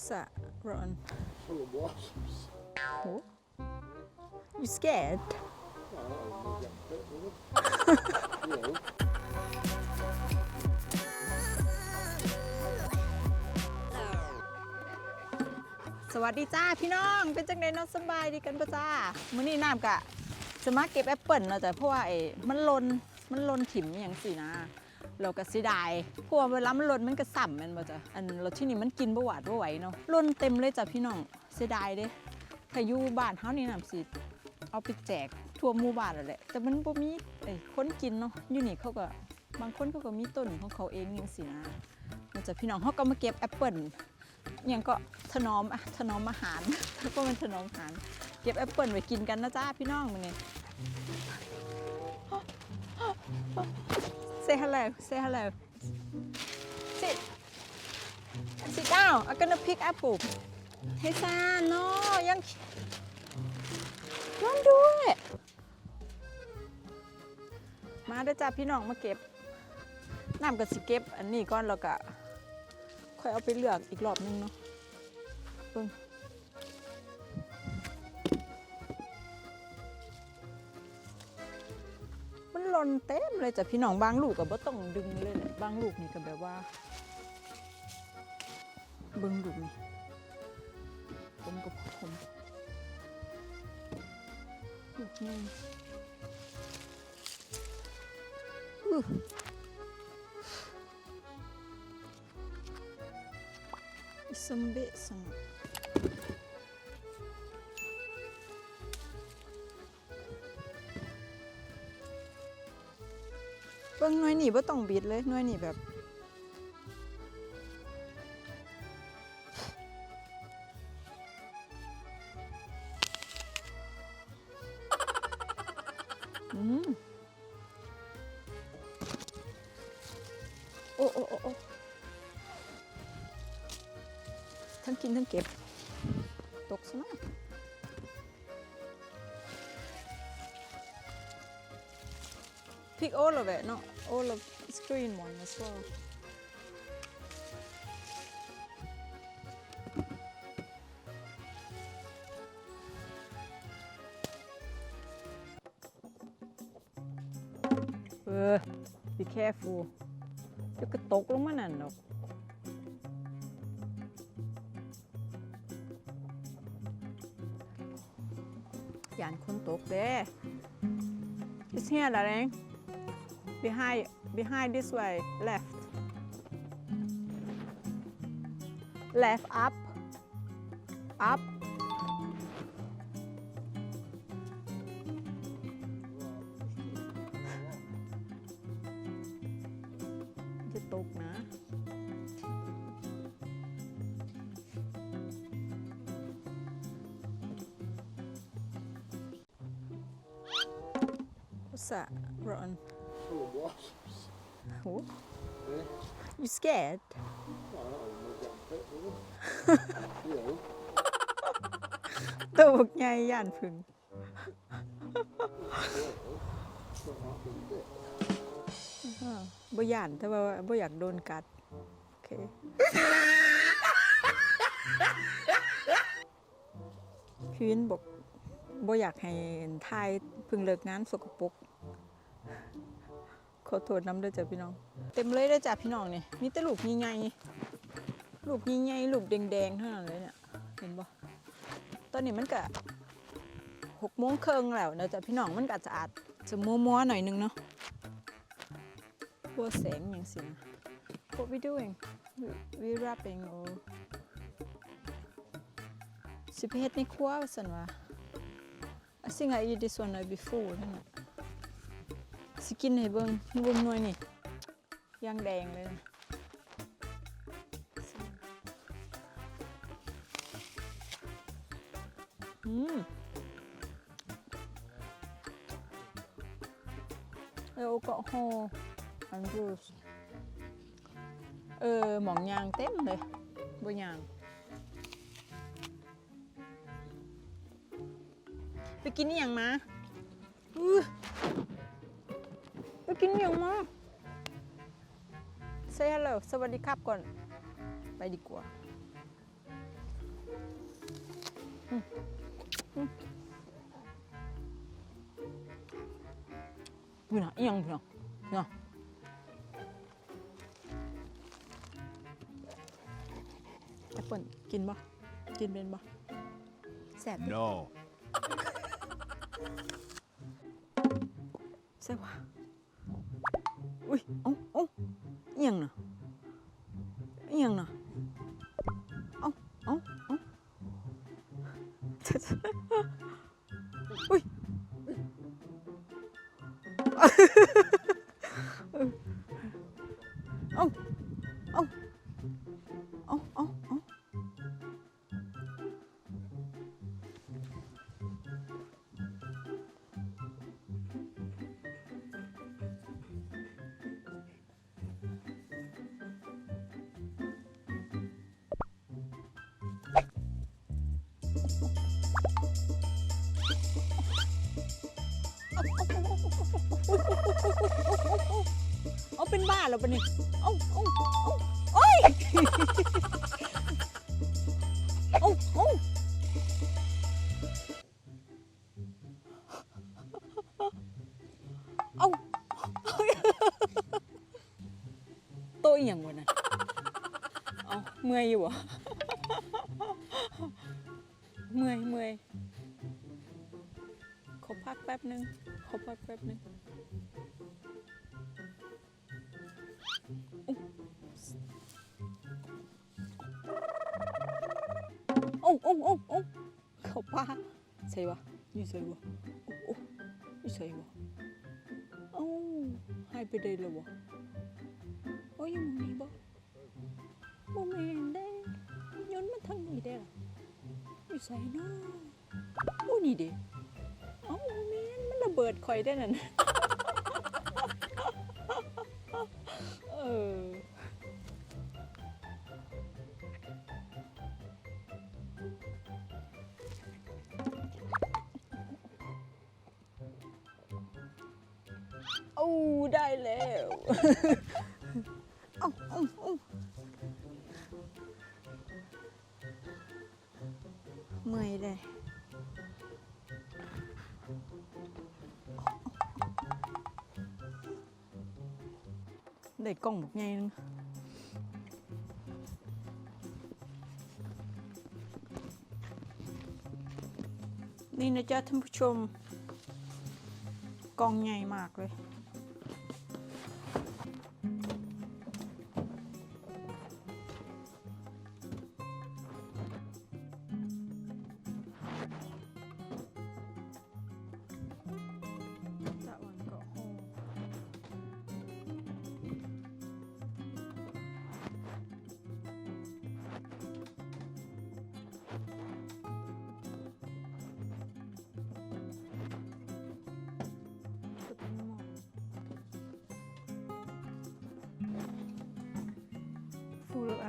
What's that, Ron? Full of wasps. Oh. You scared? Well, I'll get bit with them. you know. สวัสดีจ้าพี่น้อง เป็นจังไดเน้องสำบายดีกันปะจ้ามื้อนี้น้ำกะสมาเก็บแอปเปิลเนาะจ้ะเพราะว่าไอ้มันหลนมันหลนถิ่มอหย่างสินะ เราก็เสียดายเพราะว่าเวลามันหลนมันก็สั่มมันบ่จ้ะอันเราที่นี่มันกินบ่หวาดบ่ไหวเนาะหลนเต็มเลยจ้ะพี่น้องเสียดายเด้ถ้าอยู่บ้านเฮานี่น้ำสิเอาไปแจกทั่วหมู่บ้านแล้วแหละแต่มันบ่มีไอ้คนกินเนาะอยู่นี่เขาก็บางคนเขาก็มีต้นของเขาเองจังซี่นะเนจ้ะพี่น้องเฮาก็มาเก็บแอปเปิ้ลยังก็ถนอมอะถนอมอาหารแล้วก็มันถนอมอาหาร เก็บแอปเปิ้ลไว้กินกันนะจ้าพี่น้องมันนี่ say hello say hello sit sit down I'm gonna pick apple hey son no ยัง don't do it มาเด้อจ้าพี่น้องมาเก็บน้ำกับสิเก็บ อันนี้ก่อนแล้วก็ค่อยเอาไปเลือกอีกรอบนึงเนาะเบิ่ง นหล่นเต็มเลยจ้ะพี่น้องบางลูกก็บ่ต้องดึงเลยแหละบางลูกนี่ก็แบบว่าเบิ่งลูกนี่ผมกับผมลูกนี่อื้อ some bits on it. บิ่งหน่วยนี่บ่ต้องบิดเลยหน่วยนี่แบบ อืมโอ้โอ้โอ้โอ้ทั้งกินทั้งเก็บ ตกซะนะ Pick all of it, not all of its green one as well. Uh, be careful. เดี๋ยวก็ตกลงมานั่นดอกยานคนตกเด้ It's here darling behind behind this way left left up up จะตกนะ What's that, Ron? Full of wasps. Oh, Yeah. you scared? Well, I'll get bit with them. you know. ตัวบักใหญ่ย่านพึ่ง Not like being bit. อ้าวบ่ย่านแต่ว่าบ่อยากโดนกัดโอเคพี่วินบอกบ่อยากให้ทายเพึ่งเลิกงานสกปรก ขอโทษน้ำด้อจ้ะพี่น้อง เต็มเลยด้อจ้ะพี่น้องเนี่ยมีแต่ลูกใหญ่ๆลูกใหญ่ๆลูกแดงๆเท่านั้นเลยเนี่ยเห็นบ่ตอนนี้มันก็หกโมงครึ่งแล้วนะจ้ะพี่น้องมันก็จะอาจจะมัวๆหน่อยนึงเนาะพวแสงอย่างสินะ What we doing we we wrapping or สิเฮ็ดในครัวว่าซั่นว่า I think I eat this one before นั่นน่ะ สิกินให้เบิ่งนี่เบิ่งหน่วยนี่ย่างแดงเลยนะอืมแอลกอฮอล์อันรูสเออหมองยางเต็มเลยบ่ยาง ไปกินอหย่างมาอื้อ ไปกินอย่างมา say hello สวัสดีครับก่อน ไปดีกว่าอืมอืมพี่น่ะอีหยังพี่น่ะน่ะแอปเปิลกินบ่กินเป็นบ่แซ่บดิ No. ใช่ปะ อุ้ยเอ้าเอ้าเอียงนะเอียงนะเอ้าเอ้าเอ้าอุ้ย เอาเป็นบ้าแล้วปะเนี่ยเอาเอาเอาโอ้ยเอาเอาเอาโตอีหยังวะน่ะเอาเมื่อยอยู่เหรอเมื่อยเมื่อยขอพักแป๊บนึงขอพักแป๊บนึง โอ้โอ้โอ้โอ้เขาป้าใช่วะอยู่ใช่วะโอ้โอ้อยู่ใช่วะเอ้าหายไปได้เลยวะโอ้ยยังมีบ่บ่แม่นได้ย้อนมาทางนี้ได้ล่ะอยู่ใส่เนาะโอ้นี่เด้เอ้าบ่แม่นมันระเบิดข่อยได้นั่น อ้ได้แล้วเอาเอาเอาเมื่อยเลยได้กล้องแบบไงนึงนี่นะจ๊ะท่านผู้ชมกองใหญ่มากเลย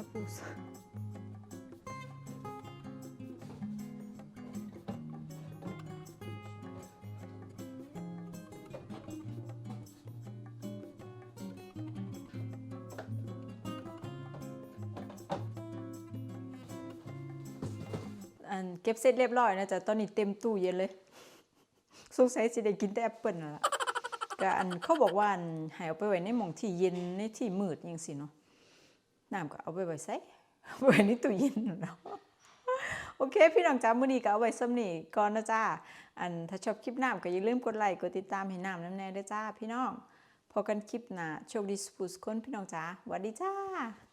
ฟูลอัพปูสอันเก็บเสร็จเรียบร้อยนะจ๊ะตอนนี้เต็มตู้เย็นเลย สงสัยสิได้กินแต่แอปเปิลนั่นล่ะก็อันเขาบอกว่าอันห้เอาไปไว้ในหม่องที่เย็นในที่มืดจังซี่เนาะ น้ำก็เอาไปไว้ใส่ไปไว้ในตู้เย็นเนาะโอเค พี่น้องจ้ามื้อนี้ก็เอาไว้ซ้ำนี่ก่อนนะจ้าอันถ้าชอบคลิปน้ำก็อย่าลืมกดไลค์กดติดตามให้น้ำน้ำแน่ด้วยจ้าพี่น้องพอกันคลิปหน้าโชคดีสุขสุขคนพี่น้องจ้าสวัสดีจ้า